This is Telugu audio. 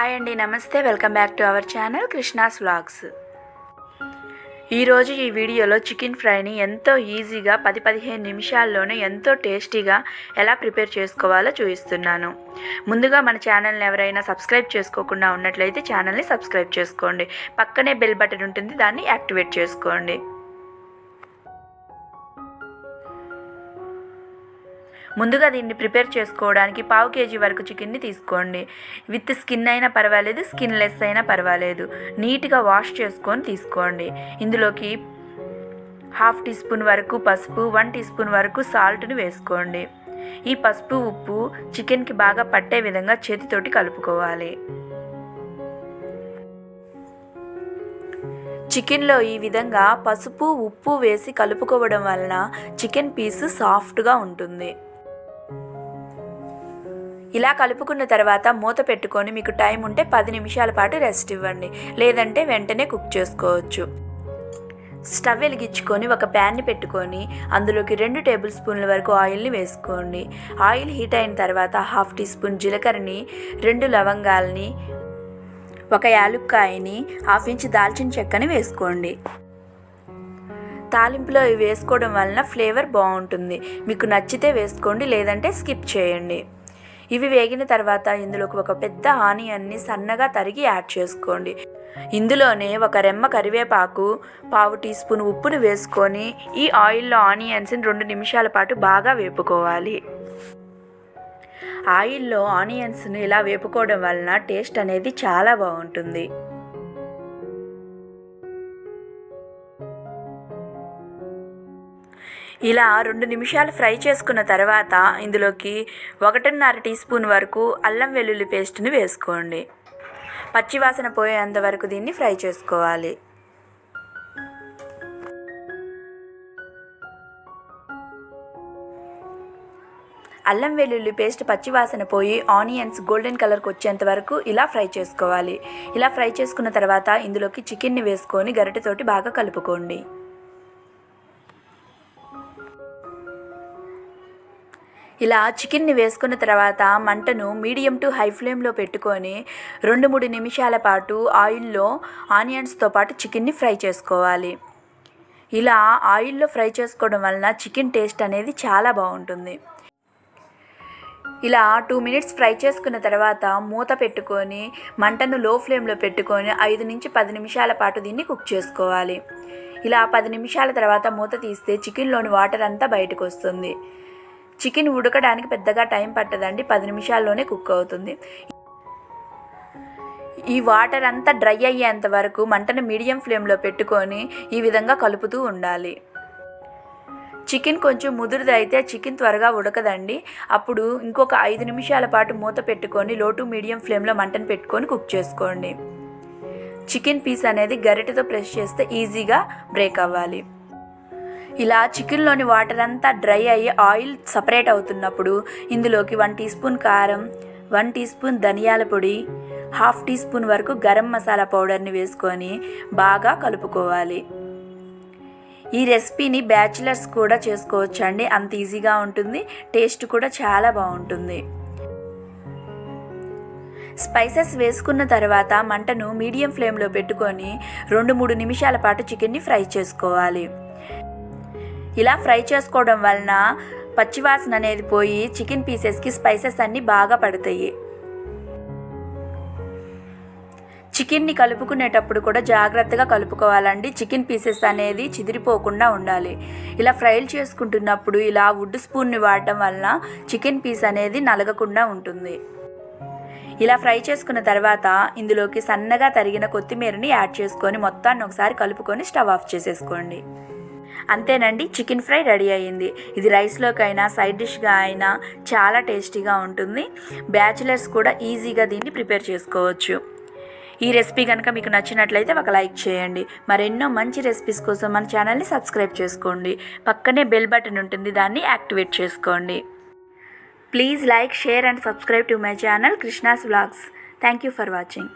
హాయ్ అండి నమస్తే. Welcome back to our channel Krishna's vlogs. ఈరోజు ఈ వీడియోలో చికెన్ ఫ్రైని ఎంతో ఈజీగా పది పదిహేను నిమిషాల్లోనే ఎంతో టేస్టీగా ఎలా ప్రిపేర్ చేసుకోవాలో చూపిస్తున్నాను. ముందుగా మన ఛానల్ని ఎవరైనా సబ్స్క్రైబ్ చేసుకోకుండా ఉన్నట్లయితే ఛానల్ని సబ్స్క్రైబ్ చేసుకోండి. పక్కనే బెల్ బటన్ ఉంటుంది దాన్ని యాక్టివేట్ చేసుకోండి. ముందుగా దీన్ని ప్రిపేర్ చేసుకోవడానికి పావు కేజీ వరకు చికెన్ని తీసుకోండి. విత్ స్కిన్ అయినా పర్వాలేదు స్కిన్ లెస్ అయినా పర్వాలేదు. నీట్గా వాష్ చేసుకొని తీసుకోండి. ఇందులోకి హాఫ్ టీ స్పూన్ వరకు పసుపు వన్ టీ స్పూన్ వరకు సాల్ట్ని వేసుకోండి. ఈ పసుపు ఉప్పు చికెన్కి బాగా పట్టే విధంగా చేతితోటి కలుపుకోవాలి. చికెన్లో ఈ విధంగా పసుపు ఉప్పు వేసి కలుపుకోవడం వలన చికెన్ పీసు సాఫ్ట్గా ఉంటుంది. ఇలా కలుపుకున్న తర్వాత మూత పెట్టుకొని మీకు టైం ఉంటే పది నిమిషాల పాటు రెస్ట్ ఇవ్వండి. లేదంటే వెంటనే కుక్ చేసుకోవచ్చు. స్టవ్ వెలిగించుకొని ఒక ప్యాన్ని పెట్టుకొని అందులోకి రెండు టేబుల్ స్పూన్ల వరకు ఆయిల్ని వేసుకోండి. ఆయిల్ హీట్ అయిన తర్వాత హాఫ్ టీ స్పూన్ జీలకర్రని రెండు లవంగాల్ని ఒక యాలుక్కాయని హాఫ్ ఇంచ్ దాల్చిన చెక్కని వేసుకోండి. తాలింపులో ఇవి వేసుకోవడం వలన ఫ్లేవర్ బాగుంటుంది. మీకు నచ్చితే వేసుకోండి లేదంటే స్కిప్ చేయండి. ఇవి వేగిన తర్వాత ఇందులోకి ఒక పెద్ద ఆనియన్ని సన్నగా తరిగి యాడ్ చేసుకోండి. ఇందులోనే ఒక రెమ్మ కరివేపాకు పావు టీ స్పూన్ ఉప్పును వేసుకొని ఈ ఆయిల్లో ఆనియన్స్ని రెండు నిమిషాల పాటు బాగా వేపుకోవాలి. ఆయిల్లో ఆనియన్స్ని ఇలా వేపుకోవడం వలన టేస్ట్ అనేది చాలా బాగుంటుంది. ఇలా రెండు నిమిషాలు ఫ్రై చేసుకున్న తర్వాత ఇందులోకి ఒకటిన్నర టీ స్పూన్ వరకు అల్లం వెల్లుల్లి పేస్ట్ని వేసుకోండి. పచ్చివాసన పోయేంత వరకు దీన్ని ఫ్రై చేసుకోవాలి. అల్లం వెల్లుల్లి పేస్ట్ పచ్చివాసన పోయి ఆనియన్స్ గోల్డెన్ కలర్కి వచ్చేంత వరకు ఇలా ఫ్రై చేసుకోవాలి. ఇలా ఫ్రై చేసుకున్న తర్వాత ఇందులోకి చికెన్ని వేసుకొని గరిటెతోటి బాగా కలుపుకోండి. ఇలా చికెన్ని వేసుకున్న తర్వాత మంటను మీడియం టు హై ఫ్లేమ్లో పెట్టుకొని రెండు మూడు నిమిషాల పాటు ఆయిల్లో ఆనియన్స్తో పాటు చికెన్ని ఫ్రై చేసుకోవాలి. ఇలా ఆయిల్లో ఫ్రై చేసుకోవడం వలన చికెన్ టేస్ట్ అనేది చాలా బాగుంటుంది. ఇలా టూ మినిట్స్ ఫ్రై చేసుకున్న తర్వాత మూత పెట్టుకొని మంటను లో ఫ్లేమ్లో పెట్టుకొని ఐదు నుంచి పది నిమిషాల పాటు దీన్ని కుక్ చేసుకోవాలి. ఇలా పది నిమిషాల తర్వాత మూత తీస్తే చికెన్లోని వాటర్ అంతా బయటకు వస్తుంది. చికెన్ ఉడకడానికి పెద్దగా టైం పట్టదండి. పది నిమిషాల్లోనే కుక్ అవుతుంది. ఈ వాటర్ అంతా డ్రై అయ్యేంత వరకు మంటను మీడియం ఫ్లేమ్లో పెట్టుకొని ఈ విధంగా కలుపుతూ ఉండాలి. చికెన్ కొంచెం ముదురుది అయితే చికెన్ త్వరగా ఉడకదండి. అప్పుడు ఇంకొక ఐదు నిమిషాల పాటు మూత పెట్టుకొని లో టు మీడియం ఫ్లేమ్లో మంటను పెట్టుకొని కుక్ చేసుకోండి. చికెన్ పీస్ అనేది గరిటెతో ప్రెస్ చేస్తే ఈజీగా బ్రేక్ అవ్వాలి. ఇలా చికెన్లోని వాటర్ అంతా డ్రై అయ్యి ఆయిల్ సపరేట్ అవుతున్నప్పుడు ఇందులోకి వన్ టీ స్పూన్ కారం వన్ టీ స్పూన్ ధనియాల పొడి హాఫ్ టీ స్పూన్ వరకు గరం మసాలా పౌడర్ని వేసుకొని బాగా కలుపుకోవాలి. ఈ రెసిపీని బ్యాచిలర్స్ కూడా చేసుకోవచ్చు అండి అంత ఈజీగా ఉంటుంది టేస్ట్ కూడా చాలా బాగుంటుంది. స్పైసెస్ వేసుకున్న తర్వాత మంటను మీడియం ఫ్లేమ్లో పెట్టుకొని రెండు మూడు నిమిషాల పాటు చికెన్ని ఫ్రై చేసుకోవాలి. ఇలా ఫ్రై చేసుకోవడం వలన పచ్చివాసన అనేది పోయి చికెన్ పీసెస్కి స్పైసెస్ అన్నీ బాగా పడతాయి. చికెన్ని కలుపుకునేటప్పుడు కూడా జాగ్రత్తగా కలుపుకోవాలండి. చికెన్ పీసెస్ అనేది చిదిరిపోకుండా ఉండాలి. ఇలా ఫ్రైలు చేసుకుంటున్నప్పుడు ఇలా వుడ్ స్పూన్ని వాడటం వలన చికెన్ పీస్ అనేది నలగకుండా ఉంటుంది. ఇలా ఫ్రై చేసుకున్న తర్వాత ఇందులోకి సన్నగా తరిగిన కొత్తిమీరని యాడ్ చేసుకొని మొత్తాన్ని ఒకసారి కలుపుకొని స్టవ్ ఆఫ్ చేసేసుకోండి. అంతేనండి చికెన్ ఫ్రై రెడీ అయ్యింది. ఇది రైస్లోకైనా సైడ్ డిష్గా అయినా చాలా టేస్టీగా ఉంటుంది. బ్యాచిలర్స్ కూడా ఈజీగా దీన్ని ప్రిపేర్ చేసుకోవచ్చు. ఈ రెసిపీ కనుక మీకు నచ్చినట్లయితే ఒక లైక్ చేయండి. మరెన్నో మంచి రెసిపీస్ కోసం మన ఛానల్ని సబ్స్క్రైబ్ చేసుకోండి. పక్కనే బెల్ బటన్ ఉంటుంది దాన్ని యాక్టివేట్ చేసుకోండి. Please like share and subscribe to my channel Krishna's vlogs. Thank you for watching.